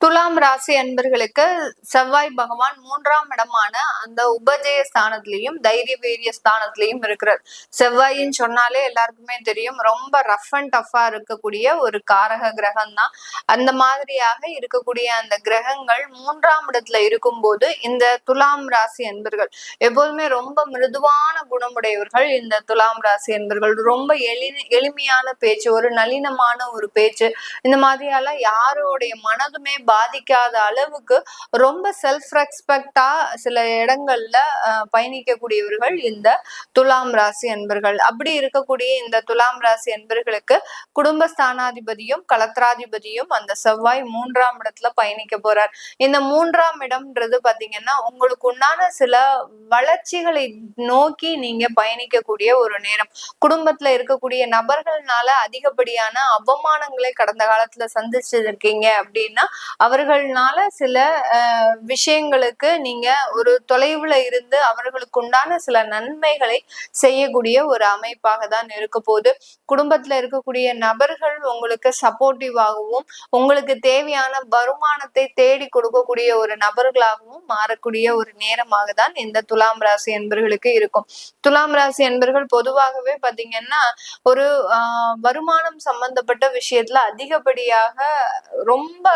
துலாம் ராசி அன்பர்களுக்கு செவ்வாய் பகவான் மூன்றாம் இடமான அந்த உபஜய ஸ்தானத்திலையும் தைரிய வீரிய ஸ்தானத்திலையும் இருக்கிறார். செவ்வாயின்னு சொன்னாலே எல்லாருக்குமே தெரியும் ரொம்ப ரஃப் அண்ட் டஃபா இருக்கக்கூடிய ஒரு காரக கிரகம் தான் அந்த மாதிரியாக இருக்கக்கூடிய அந்த கிரகங்கள் மூன்றாம் இடத்துல இருக்கும்போது இந்த துலாம் ராசி அன்பர்கள் எப்போதுமே ரொம்ப மிருதுவான குணமுடையவர்கள் இந்த துலாம் ராசி அன்பர்கள். ரொம்ப எளி எளிமையான பேச்சு ஒரு நளினமான ஒரு பேச்சு இந்த மாதிரியெல்லாம் யாரோடைய மனதுமே பாதிக்காத அளவுக்கு ரொம்ப செல்ஃப் ரெஸ்பெக்டா சில இடங்கள்ல பயணிக்கக்கூடியவர்கள் இந்த துலாம் ராசி என்பர்கள் அப்படி இருக்கக்கூடிய இந்த துலாம் ராசி என்பர்களுக்கு குடும்ப ஸ்தானாதிபதியும் கலத்திராதிபதியும் அந்த செவ்வாய் மூன்றாம் இடத்துல பயணிக்க போறார். இந்த மூன்றாம் இடம்ன்றது பாத்தீங்கன்னா உங்களுக்கு உண்டான சில வளர்ச்சிகளை நோக்கி நீங்க பயணிக்கக்கூடிய ஒரு நேரம். குடும்பத்துல இருக்கக்கூடிய நபர்கள்னால அதிகப்படியான அவமானங்களை கடந்த காலத்துல சந்திச்சிருக்கீங்க அப்படின்னா அவர்கள்னால சில விஷயங்களுக்கு நீங்க ஒரு தொலைவுல இருந்து அவர்களுக்கு உண்டான சில நன்மைகளை செய்யக்கூடிய ஒரு அமைப்பாக தான் இருக்க போது குடும்பத்துல இருக்கக்கூடிய நபர்கள் உங்களுக்கு சப்போர்ட்டிவாகவும் உங்களுக்கு தேவையான வருமானத்தை தேடி கொடுக்கக்கூடிய ஒரு நபர்களாகவும் மாறக்கூடிய ஒரு நேரமாக தான் இந்த துலாம் ராசி என்பர்களுக்கு இருக்கும். துலாம் ராசி என்பர்கள் பொதுவாகவே பாத்தீங்கன்னா ஒரு வருமானம் சம்பந்தப்பட்ட விஷயத்துல அதிகப்படியாக ரொம்ப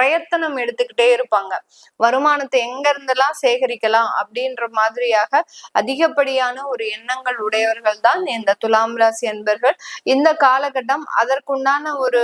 பிரயத்தனம் எடுத்துக்கிட்டே இருப்பாங்க. வருமானத்தை எங்க இருந்தெல்லாம் சேகரிக்கலாம் அப்படின்ற மாதிரியாக அதிகப்படியான ஒரு எண்ணங்கள் உடையவர்கள் தான் இந்த துலாம் ராசி என்பர்கள். இந்த காலகட்டம் அதற்குண்டான ஒரு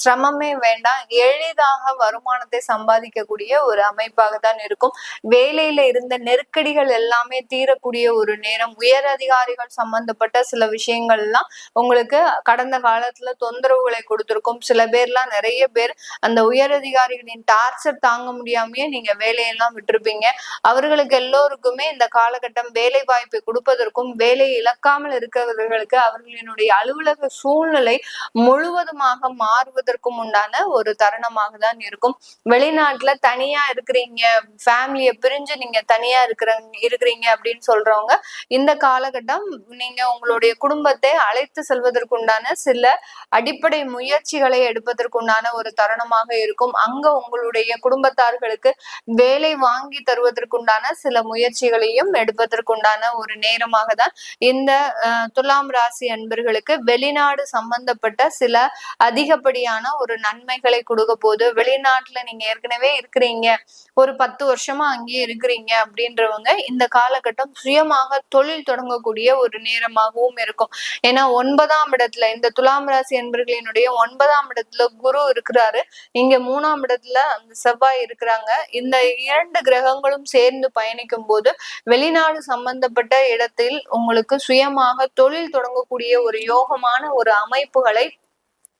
சிரமமே வேண்டாம். எளிதாக வருமானத்தை சம்பாதிக்கக்கூடிய ஒரு அமைப்பாக தான் இருக்கும். வேலையில இருந்த நெருக்கடிகள் எல்லாமே தீரக்கூடிய ஒரு நேரம். உயர் அதிகாரிகள் சம்பந்தப்பட்ட சில விஷயங்கள் எல்லாம் உங்களுக்கு கடந்த காலத்துல தொந்தரவுகளை கொடுத்திருக்கும். சில பேர்லாம் நிறைய பேர் அந்த உயர் அதிகாரிகளின் டார்ச்சர் தாங்க முடியாமயே நீங்க வேலையெல்லாம் விட்டுருப்பீங்க. அவர்களுக்கு எல்லோருக்குமே இந்த காலகட்டம் வேலை வாய்ப்பை கொடுப்பதற்கும் வேலை இழக்காமல் இருக்கிறவர்களுக்கு அவர்களினுடைய அலுவலக சூழ்நிலை முழுவதுமாக மாறுவதற்கும் உண்டான ஒரு தருணமாக தான் இருக்கும். வெளிநாட்டுல தனியா இருக்கிறீங்க ஃபேமிலியை பிரிஞ்சு நீங்க தனியா இருக்கிற இருக்கிறீங்க அப்படின்னு சொல்றவங்க இந்த காலகட்டம் நீங்க உங்களுடைய குடும்பத்தை அழைத்து செல்வதற்குண்டான சில அடிப்படை முயற்சிகளை எடுப்பதற்குண்டான ஒரு தருணமாக இருக்கும். அங்க உங்களுடைய குடும்பத்தார்களுக்கு வேலை வாங்கி தருவதற்குண்டான சில முயற்சிகளையும் எடுப்பதற்குண்டான ஒரு நேரமாக தான் இந்த துலாம் ராசி அன்பர்களுக்கு வெளிநாடு சம்பந்தப்பட்ட சில அதிகப்படியான ஒரு நன்மைகளை கொடுக்க போது வெளிநாட்டுல நீங்க ஏற்கனவே இருக்கிறீங்க ஒரு பத்து வருஷமா அங்கேயே இருக்கிறீங்க அப்படின்றவங்க இந்த காலகட்டம் சுயமாக தொழில் தொடங்கக்கூடிய ஒரு நேரமாகவும் இருக்கும். ஏன்னா ஒன்பதாம் இடத்துல இந்த துலாம் ராசி அன்பர்களினுடைய ஒன்பதாம் இடத்துல குரு இருக்கிறாரு. இங்க மூணாம் இடத்துல அந்த செவ்வாய் இருக்கிறாங்க. இந்த இரண்டு கிரகங்களும் சேர்ந்து பயணிக்கும் போது வெளிநாடு சம்பந்தப்பட்ட இடத்தில் உங்களுக்கு சுயமாக தொழில் தொடங்கக்கூடிய ஒரு யோகமான ஒரு அமைப்புகளை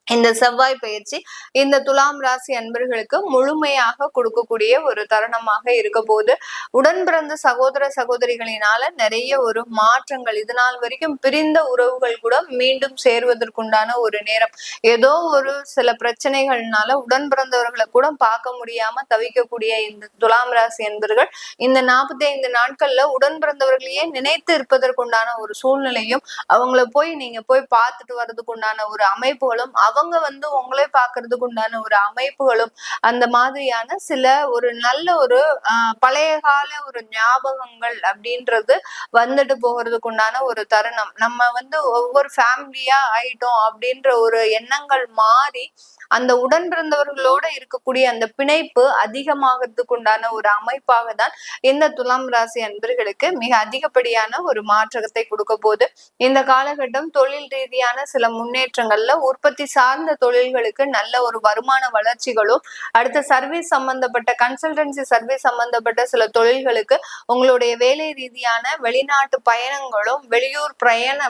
இந்த செவ்வாய் பயிற்சி இந்த துலாம் ராசி அன்பர்களுக்கு முழுமையாக கொடுக்கக்கூடிய ஒரு தருணமாக இருக்க போது உடன் பிறந்த சகோதர சகோதரிகளினால நிறைய ஒரு மாற்றங்கள் இது நாள் வரைக்கும் பிரிந்த உறவுகள் கூட மீண்டும் சேர்வதற்குண்டான ஒரு நேரம். ஏதோ ஒரு சில பிரச்சனைகள்னால உடன் பிறந்தவர்களை கூட பார்க்க முடியாம தவிக்கக்கூடிய இந்த துலாம் ராசி அன்பர்கள் இந்த நாற்பத்தி ஐந்து நாட்கள்ல உடன் பிறந்தவர்களையே நினைத்து இருப்பதற்குண்டான ஒரு சூழ்நிலையும் அவங்கள போய் நீங்க போய் பார்த்துட்டு வர்றதுக்கு உண்டான ஒரு அமைப்புகளும் அவங்க வந்து உங்களே பாக்குறதுக்கு உண்டான ஒரு அமைப்புகளும் அந்த மாதிரியான சில ஒரு நல்ல ஒரு பழைய கால ஒரு ஞாபகங்கள் அப்படின்றது வந்துட்டு போகிறதுக்கு உண்டான ஒரு தருணம். நம்ம வந்து ஒவ்வொரு ஃபேமிலியா ஆயிட்டோம் அப்படின்ற ஒரு எண்ணங்கள் மாறி அந்த உடன் பிறந்தவர்களோட இருக்கக்கூடிய அந்த பிணைப்பு அதிகமாகிறதுக்கு உண்டான ஒரு அமைப்பாக தான் இந்த துலாம் ராசி அன்பர்களுக்கு மிக அதிகப்படியான ஒரு மாற்றத்தை கொடுக்க போகுது. இந்த காலகட்டம் தொழில் ரீதியான சில முன்னேற்றங்கள்ல உற்பத்தி சார்ந்த தொழில்களுக்கு நல்ல ஒரு வருமான வளர்ச்சிகளும் அடுத்த சர்வீஸ் சம்பந்தப்பட்ட கன்சல்டன்சி சர்வீஸ் சம்பந்தப்பட்ட சில தொழில்களுக்கு உங்களுடைய வேலை ரீதியான வெளிநாட்டு பயணங்களும் வெளியூர் பிரயாண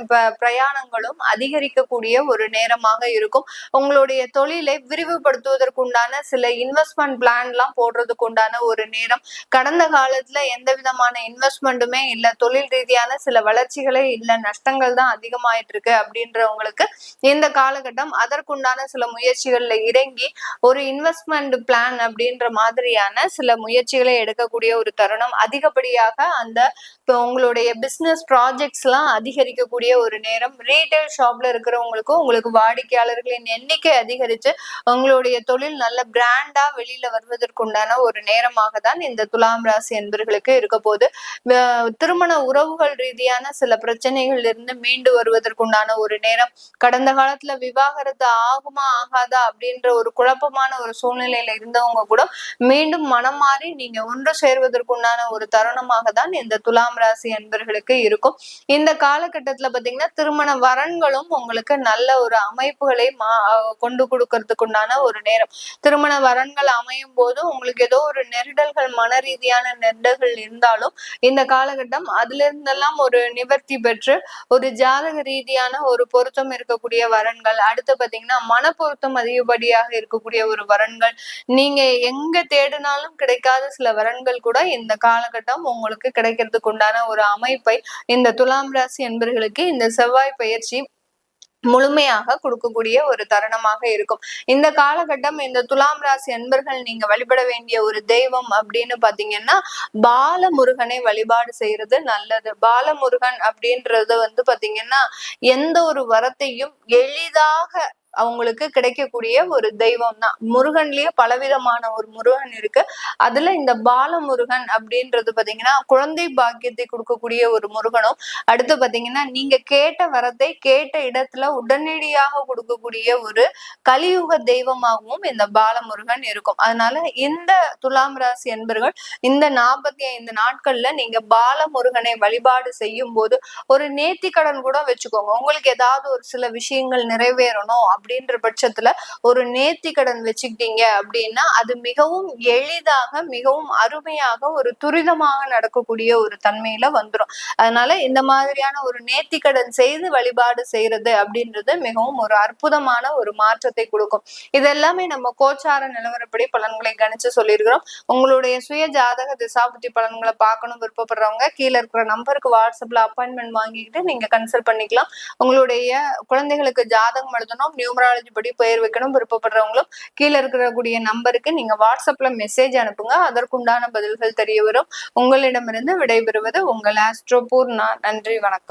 பிரயாணங்களும் அதிகரிக்கக்கூடிய ஒரு நேரமாக இருக்கும். உங்களுடைய தொழிலை விரிவுபடுத்துவதற்குண்டான சில இன்வெஸ்ட்மெண்ட் பிளான் எல்லாம் போடுறதுக்கு உண்டான ஒரு நேரம். கடந்த காலத்துல எந்த விதமான இன்வெஸ்ட்மெண்ட்டுமே இல்ல. தொழில் ரீதியான சில வளர்ச்சிகளே இல்ல. நஷ்டங்கள் தான் அதிகமாயிட்டு இருக்கு அப்படின்றவங்களுக்கு இந்த காலகட்டம் அதற்கு அதற்குண்டான சில முயற்சிகள்ல இறங்கி ஒரு இன்வெஸ்ட்மெண்ட் பிளான் அப்படின்ற மாதிரியான சில முயற்சிகளை எடுக்கக்கூடிய ஒரு தருணம். அதிகப்படியாக அந்த இப்போ உங்களுடைய பிசினஸ் ப்ராஜெக்ட்ஸ் எல்லாம் அதிகரிக்கக்கூடிய ஒரு நேரம். ரீட்டைல் ஷாப்ல இருக்கிறவங்களுக்கும் உங்களுக்கு வாடிக்கையாளர்களின் எண்ணிக்கை அதிகரிச்சு உங்களுடைய தொழில் நல்ல பிராண்டா வெளியில வருவதற்குண்டான ஒரு நேரமாக தான் இந்த துலாம் ராசி என்பர்களுக்கு இருக்க போது திருமண உறவுகள் ரீதியான சில பிரச்சனைகள் இருந்து மீண்டு வருவதற்குண்டான ஒரு நேரம். கடந்த காலத்துல விவாகரத்து ஆகுமா ஆகாதா அப்படின்ற ஒரு குழப்பமான ஒரு சூழ்நிலையில இருந்தவங்க கூட மீண்டும் மனம் மாறி நீங்க ஒன்று சேர்வதற்குண்டான ஒரு தருணமாக தான் இந்த துலாம் ராசி என்பர்களுக்கு இருக்கும். இந்த காலகட்டத்துல பாத்தீங்கன்னா திருமண வரன்களும் உங்களுக்கு நல்ல ஒரு அமைப்புகளை மா கொண்டு கொடுக்கறதுக்குண்டான ஒரு நேரம். திருமண வரன்கள் அமையும் போது உங்களுக்கு ஏதோ ஒரு நெருடல்கள் மன ரீதியான நெருடல்கள் இருந்தாலும் இந்த காலகட்டம் அதுல இருந்தெல்லாம் ஒரு நிவர்த்தி பெற்று ஒரு ஜாதக ரீதியான ஒரு பொருத்தம் இருக்கக்கூடிய வரன்கள். அடுத்து பாத்தீங்கன்னா மன பொருத்தம் அதிகப்படியாக இருக்கக்கூடிய ஒரு வரன்கள். நீங்க எங்க தேடினாலும் கிடைக்காத சில வரன்கள் கூட இந்த காலகட்டம் உங்களுக்கு கிடைக்கிறதுக்கு உண்டான ஒரு அமைப்பை இந்த துலாம் ராசி என்பர்களுக்கு இந்த செவ்வாய் பயிற்சி முழுமையாக கொடுக்கக்கூடிய ஒரு தருணமாக இருக்கும். இந்த காலகட்டம் இந்த துலாம் ராசி அன்பர்கள் நீங்க வழிபட வேண்டிய ஒரு தெய்வம் அப்படின்னு பாத்தீங்கன்னா பாலமுருகனை வழிபாடு செய்யறது நல்லது. பாலமுருகன் அப்படின்றது வந்து பாத்தீங்கன்னா எந்த ஒரு வரத்தையும் எளிதாக அவங்களுக்கு கிடைக்கக்கூடிய ஒரு தெய்வம் தான் முருகன்லயே பலவிதமான ஒரு முருகன் இருக்கு. அதுல இந்த பால முருகன் அப்படின்றது பாத்தீங்கன்னா குழந்தை பாக்கியத்தை கொடுக்கக்கூடிய ஒரு முருகனும் அடுத்து பாத்தீங்கன்னா நீங்க கேட்ட வரத்தை கேட்ட இடத்துல உடனடியாக கொடுக்கக்கூடிய ஒரு கலியுக தெய்வமாகவும் இந்த பாலமுருகன் இருக்கும். அதனால இந்த துலாம் ராசி என்பர்கள் இந்த நாற்பத்தி ஐந்து நாட்கள்ல நீங்க பாலமுருகனை வழிபாடு செய்யும் போது ஒரு நேர்த்தி கடன் கூட வச்சுக்கோங்க. உங்களுக்கு ஏதாவது ஒரு சில விஷயங்கள் நிறைவேறணும் அப்படின்ற பட்சத்துல ஒரு நேர்த்தி கடன் வச்சுக்கிட்டீங்க அப்படின்னா அது மிகவும் எளிதாக மிகவும் அருமையாக ஒரு துரிதமாக நடக்கக்கூடிய ஒரு தன்மையில வந்துடும் அதனால இந்த மாதிரியான ஒரு நேர்த்தி கடன் செய்து வழிபாடு செய்யறது அப்படின்றது மிகவும் ஒரு அற்புதமான ஒரு மாற்றத்தை கொடுக்கும். இதெல்லாமே நம்ம கோச்சார நிலவரப்படி பலன்களை கணிச்சு சொல்லியிருக்கிறோம். உங்களுடைய சுய ஜாதக திசாபுத்தி பலன்களை பார்க்கணும் விருப்பப்படுறவங்க கீழே இருக்கிற நம்பருக்கு வாட்ஸ்அப்ல அப்பாயின்மெண்ட் வாங்கிக்கிட்டு நீங்க கன்சல்ட் பண்ணிக்கலாம். உங்களுடைய குழந்தைகளுக்கு ஜாதகம் எழுதணும் நியூமராலஜி படி பெயர் வைக்கணும் விருப்பப்படுறவங்களும் கீழே இருக்கக்கூடிய நம்பருக்கு நீங்க வாட்ஸ்அப்ல மெசேஜ் அனுப்புங்க. அதற்குண்டான பதில்கள் தெரிய வரும். உங்களிடமிருந்து விடைபெறுவது உங்கள் ஆஸ்ட்ரோபூர்ணா நன்றி வணக்கம்.